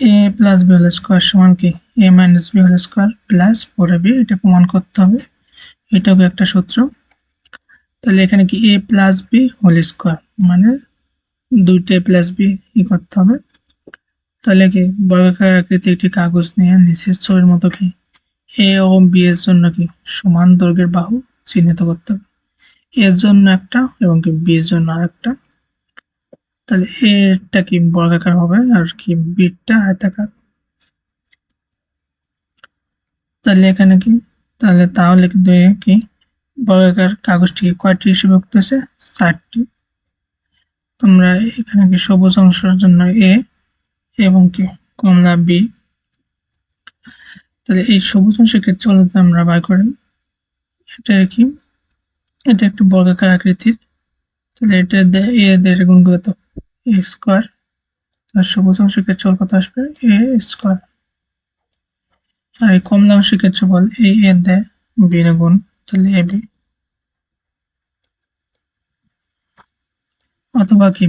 A plus B whole square সমান কি? A minus B whole square plus four B এটা প্রমাণ করতে হবে। এটাও একটা সূত্র? তাহলে এখানে কি A plus B whole square মানে দুইটা প্লাস বি ই করতে হবে। তাহলে কি বর্গাকার আকৃতি একটি কাগজ নিয়ে নিচের ছবির মতো কি? এ ও বি এর জন্য কি সমান দৈর্ঘ্যের বাহু চিহ্নিত করতে হবে। এর জন্য একটা এবং কি বি এর জন্য আরেকটা। তাহলে এটা কি বর্গাকার হবে? আর কি বিটটা আয়তাকার? তাহলে এখানে কি? তাহলে তাহলে কিন্তু কি? বর্গাকার কাগজটি কয়টি হিসেবে হয়েছে? ষাটটি তোমরা এখানে কি সবুজ অংশের জন্য এ এবং কি কমলা বি তাহলে এই সবুজ অংশের ক্ষেত্রে যদি আমরা বার করি? এটা কি? এটা একটি বর্গাকার আকৃতির। তাহলে এটা এ দের গুণগুলো তো স্কোয়ার, তার সবুজ অংশের ক্ষেত্রফল কত আসবে? A square. আর এই কমলা অংশের ক্ষেত্রফল এই এ দেয় বি গুণ, তাহলে এ বি। অথবা কি?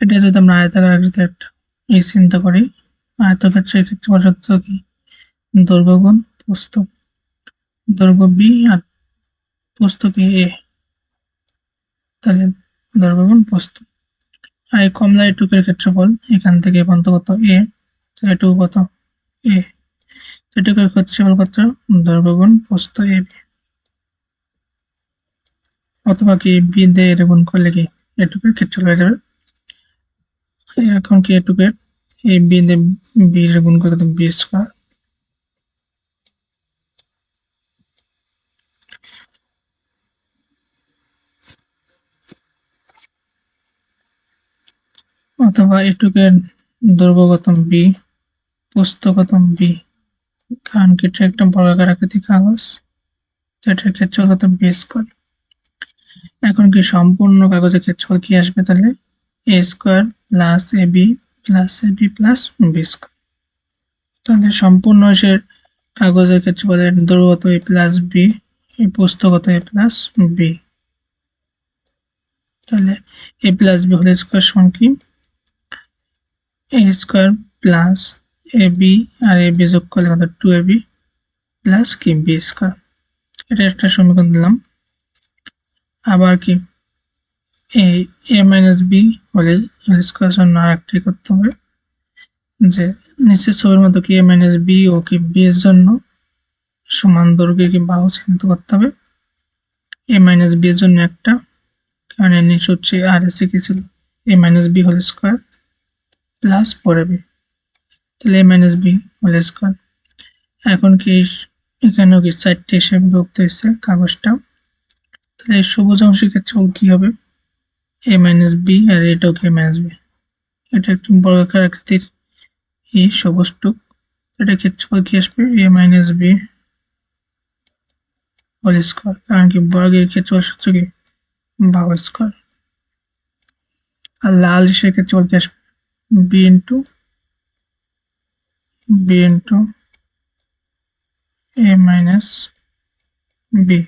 এটা যদি আমরা আয়তাকার আকৃতির একটা এই চিন্তা করি আয়তক্ষেত্রের ক্ষেত্রফল সত্য কি? দৈর্ঘ্য গুণ প্রস্থ দৈর্ঘ্য বি আর প্রস্থ কি? এ। তাহলে দৈর্ঘ্য গুণ প্রস্থ আর কমলা এটুকের ক্ষেত্রফল এখান থেকে পর্যন্ত কত এ এটুকু কত? এ। এটুকের ক্ষেত্রফল কত? দৈর্ঘ্য গুণ প্রস্থ এ বি। অথবা কি বি দিয়ে এর গুণ করলে কি এটুকের ক্ষেত্রফল হয়ে যাবে? এখন কি এটুকের এই বি দিয়ে বি গুণ করলে বি স্কোয়ার অথবা এটুকের দৈর্ঘ্যগতম বি, পুস্তকতম বি, কারণ কি এটা একটা বর্গাকার আকৃতি কাগজ এটার ক্ষেত্রফল বি স্কোয়ার। এখন কি সম্পূর্ণ কাগজের ক্ষেত্রফল কি আসবে তাহলে? A square plus A B plus A B plus B square. তাহলে সম্পূর্ণ সে কাগজের ক্ষেত্রফলের দৈর্ঘ্যগত এ প্লাস বি এই পুস্তকত এ প্লাস বি। তাহলে এ প্লাস বি হলে স্কোয়ার সমান কি? A square plus A B R A B যোগ করলে কত? টু এ বি প্লাস কি? বি স্কোয়ার এটা একটা সমীকরণ দিলাম। আবার কি? এই এ মাইনাস বি হলে স্কোয়ার জন্য আর একটি করতে হবে যে নিচের ছবির মতো কি এ মাইনাস বি ও কি বি এর জন্য সমান দৈর্ঘ্যে কি বাহু চিহ্নিত করতে হবে? এ মাইনাস বি এর জন্য একটা। কারণ এর নিচে হচ্ছে আর এসে কি ছিল A minus B whole square plus পরে বি তাহলে A minus B whole square এখন কি এখানেও কি চারটে হিসেবে বিভক্ত হয়েছে কাগজটা তাহলে এই সবুজ অংশের ক্ষেত্রে কি হবে? এ মাইনাস বি আর এটাও কি মাইনাস বি এটা একটি বর্গাকার আকৃতির এই সবুজটুক। এটা ক্ষেত্রফল কি আসবে? A minus B whole square কারণ কি বর্গের ক্ষেত্রফল সূত্র কি? বাহু স্কোয়ার আর লাল হিসেবে ক্ষেত্রফল কি আসবে? B into B into A minus B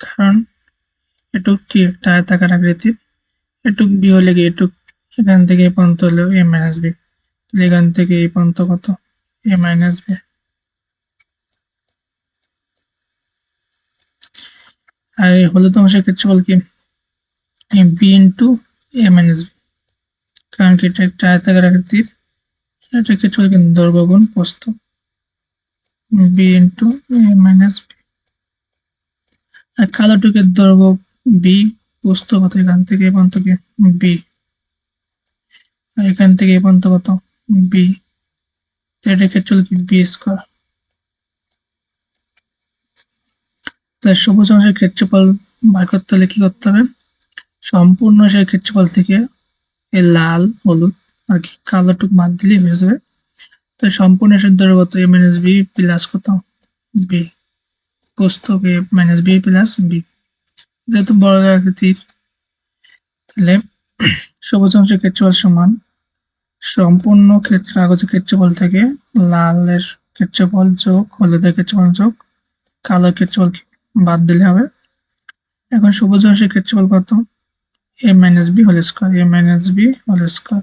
কারণ এটুক কি একটা আয়তাকার আকৃতির এটুক বি হলে কি এটুক? এখান থেকে এই পর্যন্ত হলো এ মাইনাস বি তাহলে এখান থেকে এই পর্যন্ত কত? এ মাইনাস বি আর এই হলুদ অংশের ক্ষেত্রফল কি? B into A minus B কারণ কি এটা একটা আয়তাকার আকৃতির এটা ক্ষেত্রফল কিন্তু দৈর্ঘ্য প্রস্থ B into A minus B আর কালোটুকের বি প্রস্থ কত এখান থেকে এই পর্যন্ত কি বি আর এখান থেকে এই পর্যন্ত কত বি এটা ক্ষেত্রফল কি বি স্কোয়ার তাই সবুজ অংশের ক্ষেত্রফল বার করতে হলে কি করতে হবে সম্পূর্ণ সেই ক্ষেত্রফল থেকে এই লাল, হলুদ, আর কি। কালোটুক বাদ দিলেই হয়ে যাবে। তো সম্পূর্ণ দৈর্ঘ্য কত এ মাইনাস বি প্লাস কত? বি পুস্তক A minus B plus B যেহেতু বড় আকৃতির, তাহলে সবুজ অংশের ক্ষেত্রফল সমান। সম্পূর্ণ ক্ষেত্র কাগজের ক্ষেত্রফল থেকে লালের ক্ষেত্রফল যোগ, হলুদের ক্ষেত্রফল যোগ, কালোর ক্ষেত্রফল বাদ দিলে হবে। এখন সবুজ অংশের ক্ষেত্রফল কত? A minus B whole square A minus B whole square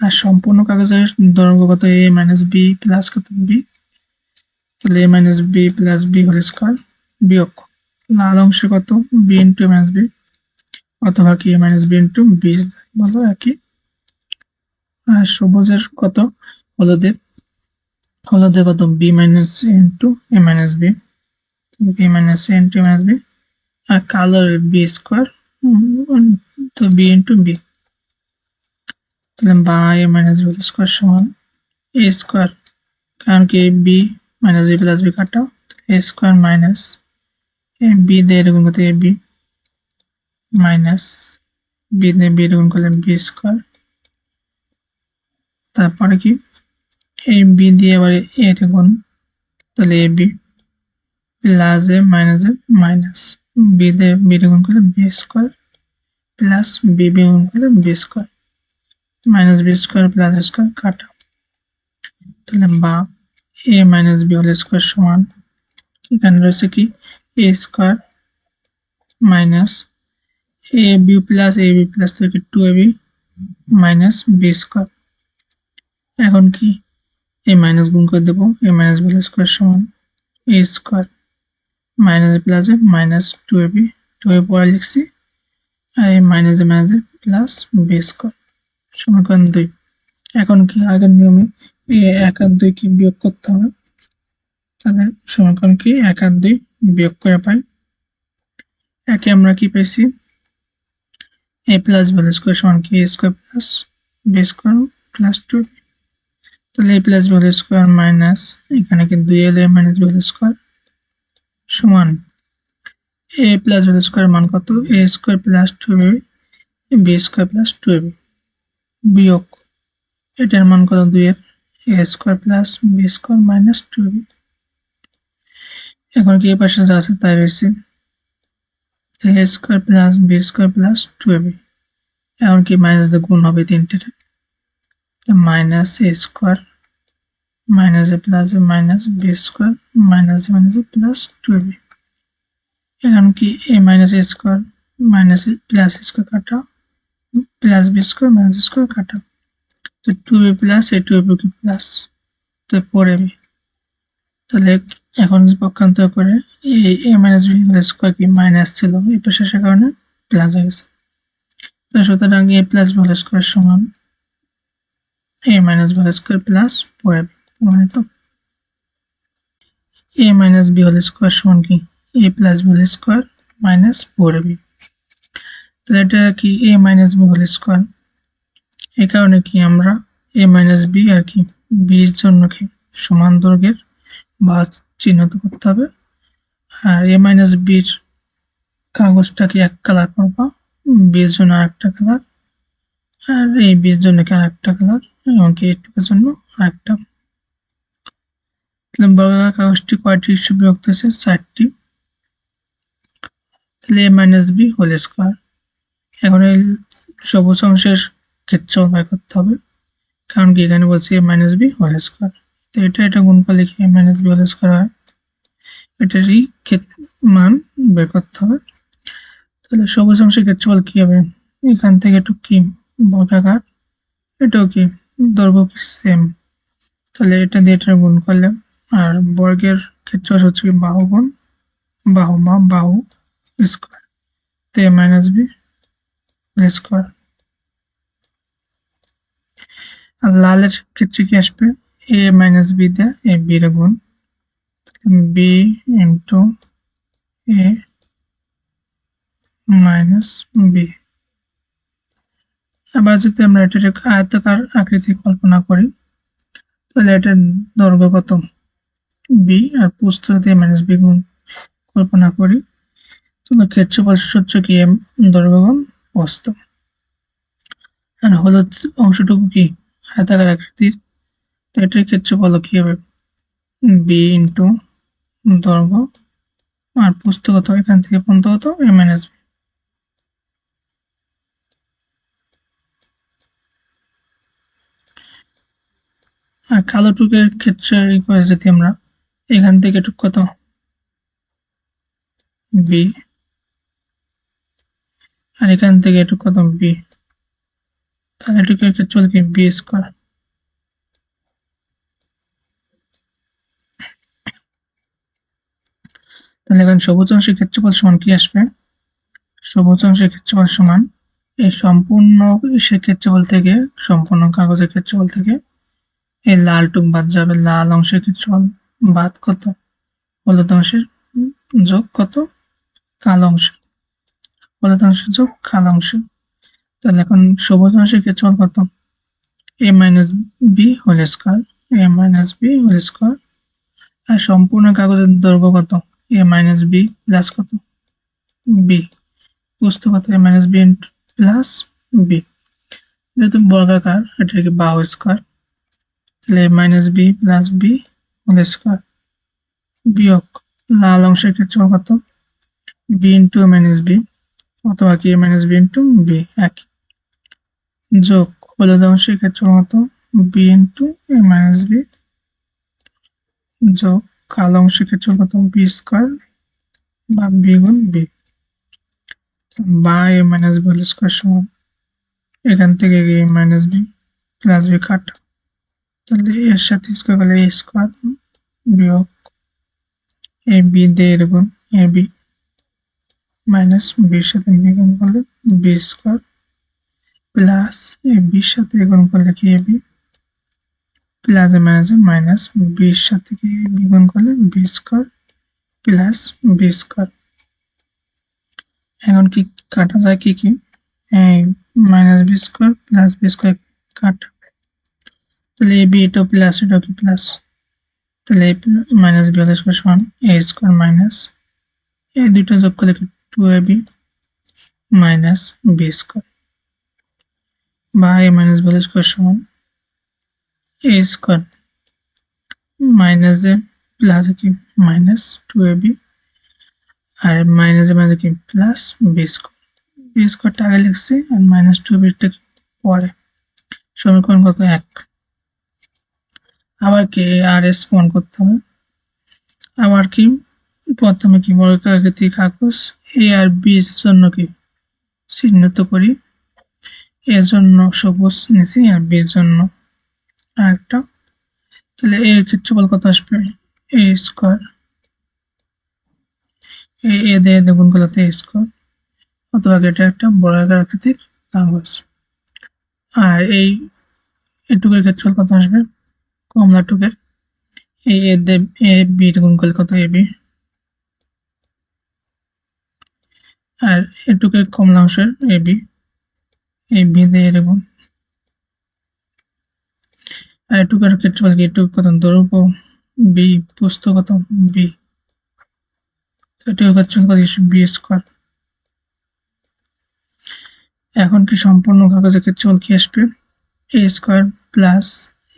আর সম্পূর্ণ কাগজের দৈর্ঘ্য কত এ মাইনাস বি প্লাস কত? বি তাহলে A minus B plus B whole square বিয়োগ। লাল অংশে কত? বি ইন্টু মাইনাস বি অথবা কি A minus B into B বলো একই। আর সবুজের কত? হলুদের হলুদের কত? B minus into A minus B B minus A into minus B আর কালোর বি স্কোয়ার তো বি ইন্টু বি তাহলে বা এ মাইনাস বি স্কোয়ার সমান এ স্কোয়ার কারণ কি B minus B plus B কাটা A square minus A B দিয়ে এরকম করতে এ বি মাইনাস বি দিয়ে বি এরকম করলে বি স্কোয়ার তারপরে কি? এই বি দিয়ে আবার এটা গুণ, তাহলে A B plus A minus A minus B দিয়ে বি গুণ করলে B square plus B B গুণ করলে B square minus B square plus square কাটা। তাহলে বা A minus B whole square সমান, এখানে রয়েছে কি? A square minus A B plus A B plus থেকে two A B minus B square এখন কি? এই মাইনাস গুণ করে দেবো এ মাইনাস বি স্কোয়ার সমান A square minus plus A minus two A B two A পরে লিখছি এই minus minus plus B square সমীকরণ দুই। এখন কি আগের নিয়মে এ এক আর দুই কি বিয়োগ করতে হবে? তাহলে সমীকরণ কি এক আর দুই বিয়োগ করে পাই। একে আমরা কি পেয়েছি? এ প্লাস বি স্কোয়ার সমান কি A square plus B square plus two তাহলে A plus B square minus এখানে কি দুই এল এ মাইনাস বি স্কোয়ার সমান এ প্লাস বি স্কোয়ার মান কত? A square plus two B square plus two B বিয়োগ। এটার মান কত? দুই এর। A square plus B square minus two B এখন কি এ পাশে যা আছে তাই রয়েছে। A square plus B square plus two B এখন কি মাইনাস দিয়ে গুণ হবে তিনটের minus A square minus A plus A minus B square minus A minus A plus two B এখন কি A minus A square minus plus square কাটা plus B square minus square কাটা। তো two B plus A two B plus তো পরে B তাহলে এখন পক্ষান্তর করে এই এ মাইনাস বি স্কোয়ার কি মাইনাস ছিল? এই পাশে কারণে প্লাস হয়ে গেছে। তো সুতরাং এ প্লাস বি স্কোয়ার সমান A minus B square plus four AB মানে তো A minus B whole square সমান কি? A plus B whole square minus four AB তাহলে এটা কি A minus B whole square এই কারণে কি আমরা এ মাইনাস বি আর কি বির জন্য কি সমান দৈর্ঘ্যের বা চিহ্নিত করতে হবে? আর এ মাইনাস বির কাগজটাকে এক কালার করবা? বির জন্য আরেকটা কালার আর এই বির জন্য কি আরেকটা কালার এমনকি এইটুকুর জন্য আরেকটা। তাহলে বর্গাকার কাগজটি কয়টি বিভক্ত হয়েছে? চারটি। তাহলে A minus B whole square এখন এই সবুজ অংশের ক্ষেত্র বের করতে হবে, কারণ কি এখানে বলছি A minus B whole square তো এটা এটা গুণ করলে কি A minus B whole square হয়। এটারই মান বের করতে হবে। তাহলে সবুজ অংশের ক্ষেত্রফল কি হবে? এখান থেকে একটু কি বর্গাকার? এটাও কি দৈর্ঘ্য সেম তাহলে এটা দিয়ে এটা গুণ করলে আর বর্গের ক্ষেত্রে হচ্ছে কি বাহু গুণ বাহু বা বাহু। স্কোয়ার। তো এ মাইনাস বি স্কোয়ার আর লালের ক্ষেত্রে কি আসবে? এ মাইনাস বি দিয়ে এ এর গুণ। B into A minus B আবার যদি আমরা এটার আয়তাকার আকৃতি কল্পনা করি, তাহলে এটার দৈর্ঘ্য কত? বি আর প্রস্থ যদি মাইনাস বি গুণ কল্পনা করি। ক্ষেত্রফল সূত্র কি, এম দৈর্ঘ্য গুণ প্রস্থ আর হলুদ অংশটুকু কি, আয়তাকার আকৃতির? তো এটার ক্ষেত্রফল কি হবে? বি ইন্টু দৈর্ঘ্য। আর প্রস্থ কত এখান থেকে পর্যন্ত কত এ মাইনাস বি আর কালো টুকের ক্ষেত্রে করে যদি আমরা এখান থেকে টুক কত? বি আর এখান থেকে একটু কত বি তাহলে এটুকু কি বি স্কোয়ার তাহলে এখন সবুজ অংশের ক্ষেত্রফল সমান কি আসবে? সবুজ অংশের ক্ষেত্রফল সমান এই সম্পূর্ণ সে ক্ষেত্রফল থেকে, সম্পূর্ণ কাগজের ক্ষেত্রফল থেকে এই লাল টুক বাদ যাবে। লাল অংশের ক্ষেত্রফল বাদ কত? হলুদ অংশের যোগ কত? কালো অংশ অংশের যোগ কালো অংশ। তাহলে এখন সবুজ অংশের ক্ষেত্রফল কত A minus B whole square A minus B whole square আর সম্পূর্ণ কাগজের দৈর্ঘ্য কত? এ মাইনাস বি প্লাস কত? বি বুঝতে কত A minus B plus B যেহেতু বর্গাকার এটাকে বাহু স্কোয়ার তাহলে A minus B plus B whole square বিয়োগ লাল অংশের ক্ষেত্রে কত? বি ইন্টু মাইনাস বি অথবা কি মাইনাস বি ইন্টু বি এক। যোগ হলুদ অংশের ক্ষেত্রে কত B into A minus B যোগ কালো অংশের ক্ষেত্রে কত বি স্কোয়ার বা বি গুণ বি বা A minus B whole square সমান। এখান থেকে A minus B plus B কাট। তাহলে এর সাথে স্কোয়ার করলে এ স্কোয়ার বিয়োগ এ বি দিয়ে এর গুণ এ বি মাইনাস বির সাথে গুণ করলে বি স্কোয়ার প্লাস এ বির সাথে গুণ করলে কি A B? Plus A minus বির সাথে কি গুণ করলে B square plus B square. এখন কি কাটা যায় কি কি? Minus B square plus B square কাটা। তাহলে এ বি এটা প্লাস এটা কি প্লাস? তাহলে এ মাইনাস বি স্কোয়ার সমান, এ স্কোয়ার মাইনাস এই দুটো যোগ করলে two A B minus B square বা এ মাইনাস বি স্কোয়ার সমান A square minus A plus কি মাইনাস টু এ বি আর মাইনাস এ মাইনাস কি প্লাস বি স্কোয়ার বি স্কোয়ারটা আগে লিখছি আর মাইনাস টু বিটা পরে। সমীকরণ কত? এক। আবার কি? আর এস প্রমাণ করতে হবে। আবার কি? প্রথমে কি বর্গাকৃতি কাগজ এ আর বি জন্য কি? চিহ্নিত করি। এর জন্য সবুজ নিছি আর বি এর জন্য আরেকটা। তাহলে এর ক্ষেত্রফল কত আসবে? এ স্কোয়ার এ এ দিয়ে গুলোতে এ স্কোয়ার অথবা এটা একটা বর্গাকার আকৃতির কাগজ। আর এই এটুকুর ক্ষেত্রফল কত আসবে? কমলা টুকের এই এ দেব এ বি গুণ করলে কত এ বি আর এটুকের কমলা অংশের এ বি, এই বি দিয়ে গুণ আর এটুকুর ক্ষেত্রফল কি এটুকু কত দ্রব্য বি প্রস্থ কত বি। ক্ষেত্রফল কত বি স্কোয়ার। এখন কি সম্পূর্ণ কাগজের ক্ষেত্রফল কি আসবে? A square plus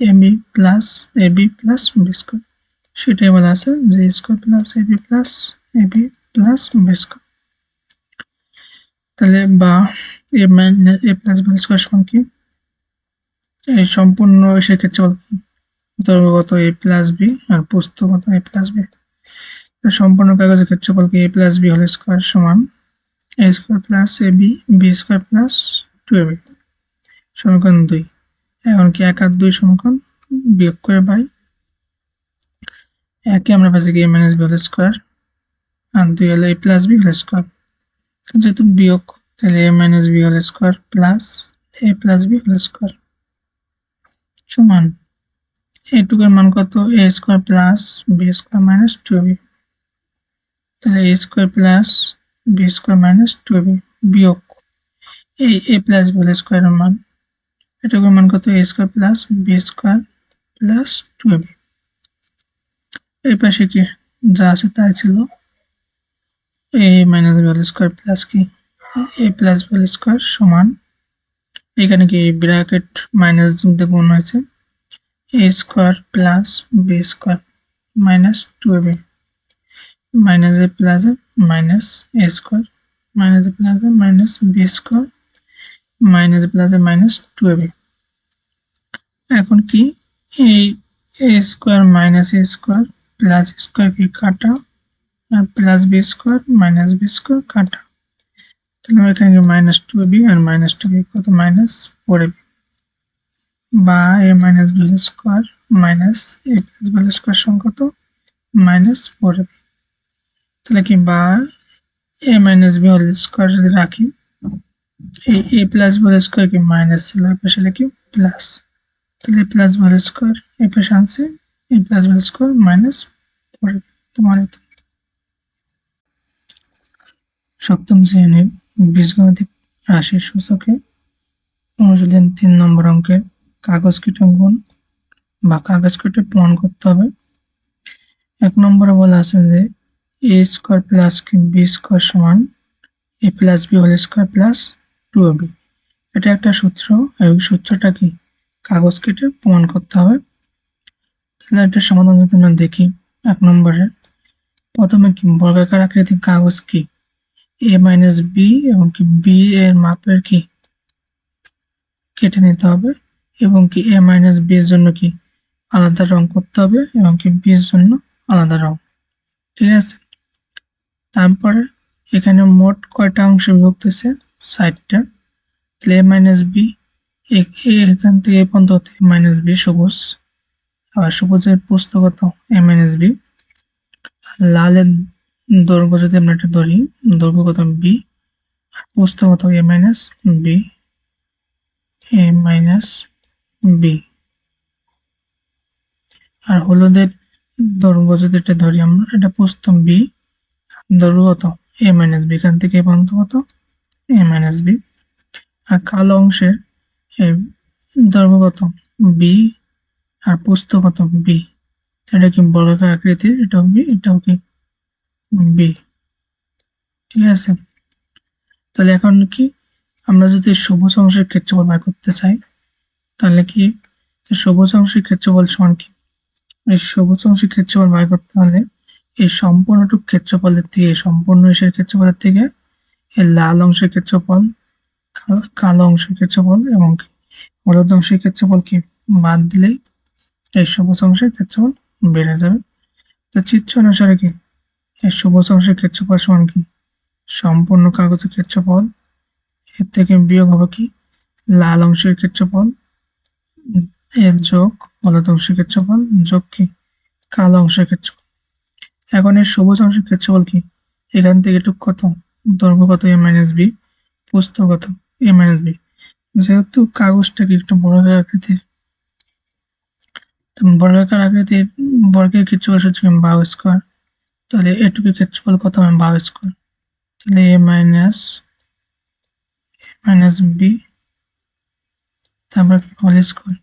M B plus A B plus B square. সেটাই বলা আছে যে square plus A B plus A B plus B square. তাহলে বা A minus A plus B square সমান কি? এই সম্পূর্ণ সেক্ষেত্রে দৈর্ঘ্যগত এ প্লাস বি আর পুস্তকগত এ প্লাস বি সম্পূর্ণ কাগজের ক্ষেত্রফল কি A plus B whole square সমান A square plus A B B square plus two A B সমীকরণ দুই। এখন কি এক আর দুই সমীকরণ বিয়োগ করে পাই একে আমরা পাচ্ছি কি A minus B whole square আর দুই হলো A plus B whole square যেহেতু বিয়োগ, তাহলে A minus B whole square plus A plus B whole square সমান। এটুকুর মান কত? A square plus B square minus two B তাহলে A square plus B square minus two B বিয়োগ এই এ প্লাস বি হোল স্কোয়ারের মান। এটুকুর মান কত? A square plus B square plus two B এই পাশে কি যা আছে তাই ছিল? A minus B square plus কি? এ প্লাস বি স্কোয়ার সমান, এখানে কি ব্র্যাকেট মাইনাস দিয়ে গুণ হয়েছে? A square plus B square minus two A B minus A plus A minus A square minus A plus A minus B square minus A plus A minus two B এখন কি? এই A square minus A square plus square কি কাটা? আর plus B square minus B square কাটা তাহলে এখানে minus two B আর minus two B কত মাইনাস ফোর বি বা A minus B whole square minus A plus B whole square সমান কত মাইনাস ফোর এবি তাহলে কি বা A minus B whole square যদি রাখি এই A plus B whole square কি মাইনাস ছিল এ পাশে লিখি প্লাস তাহলে প্লাস বি হোল স্কোয়ার এ পাশে আনছে A plus B whole square minus four A B প্রমাণিত সপ্তম শ্রেণির বীজগণিত রাশির সূচকে অনুশীলন তিন নম্বর অঙ্কের কাগজ কেটে গুণ বা কাগজ কেটে প্রমাণ করতে হবে। এক নম্বরে বলা আছে যে A square plus B square সমান A plus B whole square plus two B এটা একটা সূত্র এই সূত্রটা কি? কাগজ কেটে প্রমাণ করতে হবে। তাহলে একটা সমাধান যদি আমরা দেখি, এক নম্বরে প্রথমে কি বর্গাকার আকৃতির কাগজ কি? এ মাইনাস বি এবং কি বি এর মাপের কি? কেটে নিতে হবে। এবং কি এ মাইনাস বি এর জন্য কি আলাদা রং করতে হবে এবং কি বি এর জন্য আলাদা রং। ঠিক আছে? তারপরে এখানে মোট কয়টা অংশ বিভক্ত হয়েছে? ষাটটা। তাহলে এ মাইনাস বি এখান থেকে এ পর্যন্ত হতে মাইনাস বি সবুজ। আবার সবুজের পুস্তকত এ মাইনাস বি লালের দৈর্ঘ্য যদি আমরা একটা ধরি, দৈর্ঘ্য কত? বি আর প্রস্থ কত? A minus B A minus B আর হলুদের দৈর্ঘ্য যদি এটা ধরি আমরা, এটা প্রস্থ বি দৈর্ঘ্য কত? এ মাইনাস বি এখান থেকে পর্যন্ত কত? এ মাইনাস বি আর কালো অংশের দৈর্ঘ্য কত? বি আর প্রস্থ কত? বি এটা কি বর্গাকার আকৃতির? এটাও বি এটাও কি বি ঠিক আছে? তাহলে এখন কি? আমরা যদি সবুজ অংশের ক্ষেত্রফল বের করতে চাই, তাহলে কি? সবুজ অংশের ক্ষেত্রফল সমান কি? এই সবুজ অংশের ক্ষেত্রফল বের করতে হলে এই সম্পূর্ণটুক ক্ষেত্রফলের থেকে সম্পূর্ণ এসের ক্ষেত্রফলের থেকে এই লাল অংশের ক্ষেত্রফল, কালো অংশের ক্ষেত্রফল এবং হলুদ অংশের ক্ষেত্রফল কি? বাদ দিলেই এই সবুজ অংশের ক্ষেত্রফল বেড়ে যাবে। তো চিত্র অনুসারে কি? এর সবুজ অংশের ক্ষেত্রফল সমান কি সম্পূর্ণ কাগজের ক্ষেত্রফল এর থেকে বিয়োগ হবে কি? লাল অংশের ক্ষেত্রফল এর যোগ হলুদ অংশের ক্ষেত্রফল যোগ কি? কালো অংশের ক্ষেত্রফল এখন এর সবুজ অংশের ক্ষেত্রফল কি? এখান থেকে একটু কত? দৈর্ঘ্য কত? এ মাইনাস বি প্রস্থ কত? এ মাইনাস বি যেহেতু কাগজটা কি একটু বড় আকৃতির? বর্গাকার আকৃতির, বর্গের ক্ষেত্রফল হচ্ছে বাউ স্কোয়ার তাহলে এটুকু ক্ষেত্রফল কত হবে? বাউ স্কোয়ার। তাহলে A minus A minus B তারপর হোল স্কোয়ার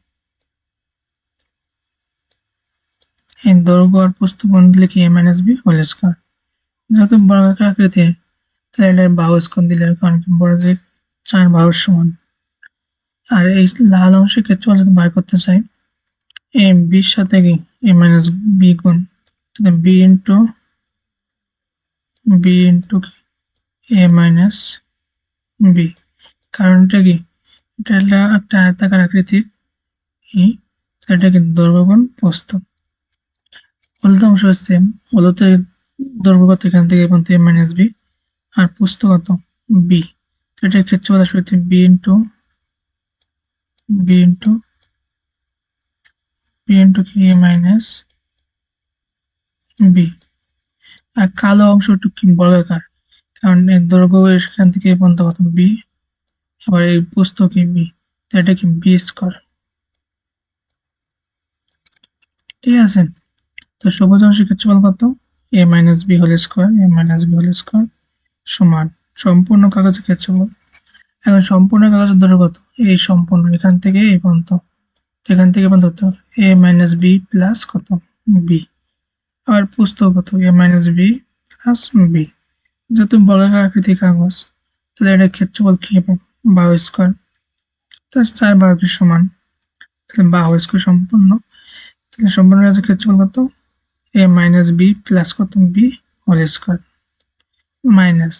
এই দৈর্ঘ্য আর কোণ দিলে কি? A minus B whole square যেহেতু বর্গাকার আকৃতির, তাহলে এটার বাহু স্কোণ দিলে কারণ কি? বর্গের চার বাহুর সমান। আর এই লাল অংশের ক্ষেত্রফল যদি বার করতে চাই, এ বির সাথে কি? এ মাইনাস বি গুণ। বি ইন্টু বি ইন্টু কি এ মাইনাস বি কারণটা কি? এটা একটা আয়তাকার আকৃতির এটা কি দৈর্ঘ্য গুণ প্রস্থ হলুদ অংশ হচ্ছে হলুদের দৈর্ঘ্য কত এখান থেকে পর্যন্ত এ মাইনাস বি আর প্রস্থ কত বি এটার ক্ষেত্রে বলা আসবে B into B into B into কি মাইনাস বি আর কালো অংশটুকু কি বর্গাকার, কারণ এর দৈর্ঘ্য এখান থেকে পর্যন্ত কত বি আবার এই পুস্তক কি বি এটা কি বি স্কোয়ার ঠিক আছে? তো সবুজ অংশের ক্ষেত্রফল কত? A minus B whole square A minus B whole square সমান সম্পূর্ণ কাগজের ক্ষেত্রফল। এখন সম্পূর্ণ কাগজের দৈর্ঘ্য কত? এই সম্পূর্ণ, এখান থেকে এই পর্যন্ত। এখান থেকে পর্যন্ত এ মাইনাস বি প্লাস কত? বি আর পুস্তক কত A minus B plus B যেহেতু বর্গাকার আকৃতির কাগজ, তাহলে এটা ক্ষেত্রফল কি হবে? বাহু স্কোয়ার তার চার বাহুকে সমান? তাহলে বাহু স্কোয়ার সম্পূর্ণ তাহলে সম্পূর্ণ কাজের ক্ষেত্রফল কত? এ মাইনাস বি প্লাস কত? বি হোল স্কোয়ার মাইনাস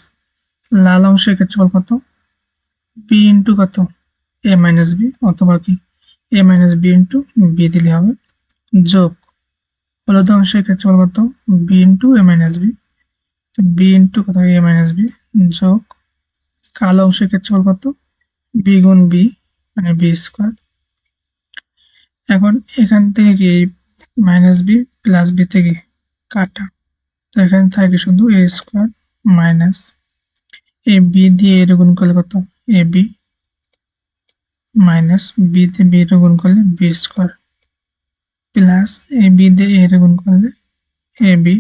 লাল অংশের ক্ষেত্রফল কত? বি ইন্টু কত? এ মাইনাস বি অথবা কি? A minus B into B দিলে হবে। যোগ হলুদ অংশের ক্ষেত্রফল কত B into A minus B তো বি ইন্টু কত এ মাইনাস বি যোগ কালো অংশের ক্ষেত্রফল কত বি গুণ বি মানে বি স্কোয়ার এখন এখান থেকে কি মাইনাস বি প্লাস বি থেকে কাটা? তো এখানে থাকে শুধু A square minus A B দিয়ে এর গুণ করলে কত? এ বি মাইনাস বি তে বি এর গুণ করলে B square plus A B দিয়ে এর গুণ করলে A B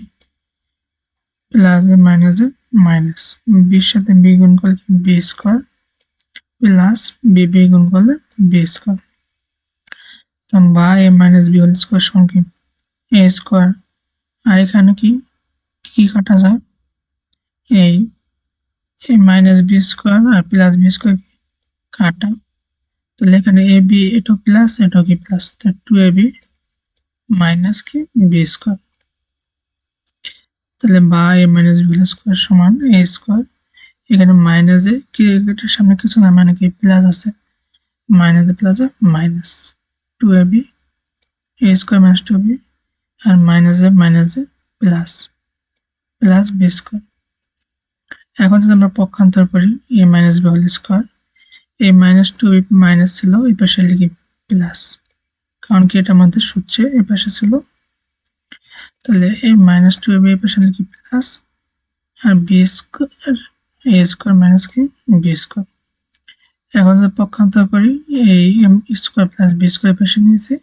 plus minus minus. বির সাথে বি গুণ করলে B square. Plus B B গুণ করলে বি স্কোয়ার। তখন বা A minus B whole square সমান কি? A square. আর এখানে কি? কি কাটা যায়? এই এ মাইনাস বি স্কোয়ার আর প্লাস বি স্কোয়ার কাটা। তাহলে এখানে এ বি এটা প্লাস এটা কি plus? Two A B minus কি? বি স্কোয়ার তাহলে বা এ মাইনাস বি স্কোয়ার সমান এ স্কোয়ার এখানে মাইনাসে কি এটার সামনে কিছু না মানে কি প্লাস আছে? মাইনাসে প্লাসে minus two A B A square minus two B আর মাইনাসে মাইনাসে প্লাস প্লাস বি স্কোয়ার এখন যদি আমরা পক্ষান্তর করি A minus B whole square A minus two B minus ছিল, এই পাশে লিখি প্লাস কারণ কি এটা আমাদের সূত্রে এ পাশে ছিল। তাহলে এ মাইনাস টু বি এ পাশে লিখি plus R B square A square minus কি? বি স্কোয়ার এখন যদি পক্ষান্তর করি, এই M square plus B square পাশে নিয়েছি,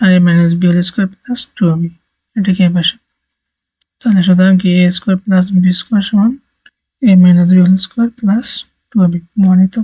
আর A minus B whole square plus two B এটা কি পাশে? তাহলে সুতরাং কি A square plus B square সমান A minus B whole square plus two B তো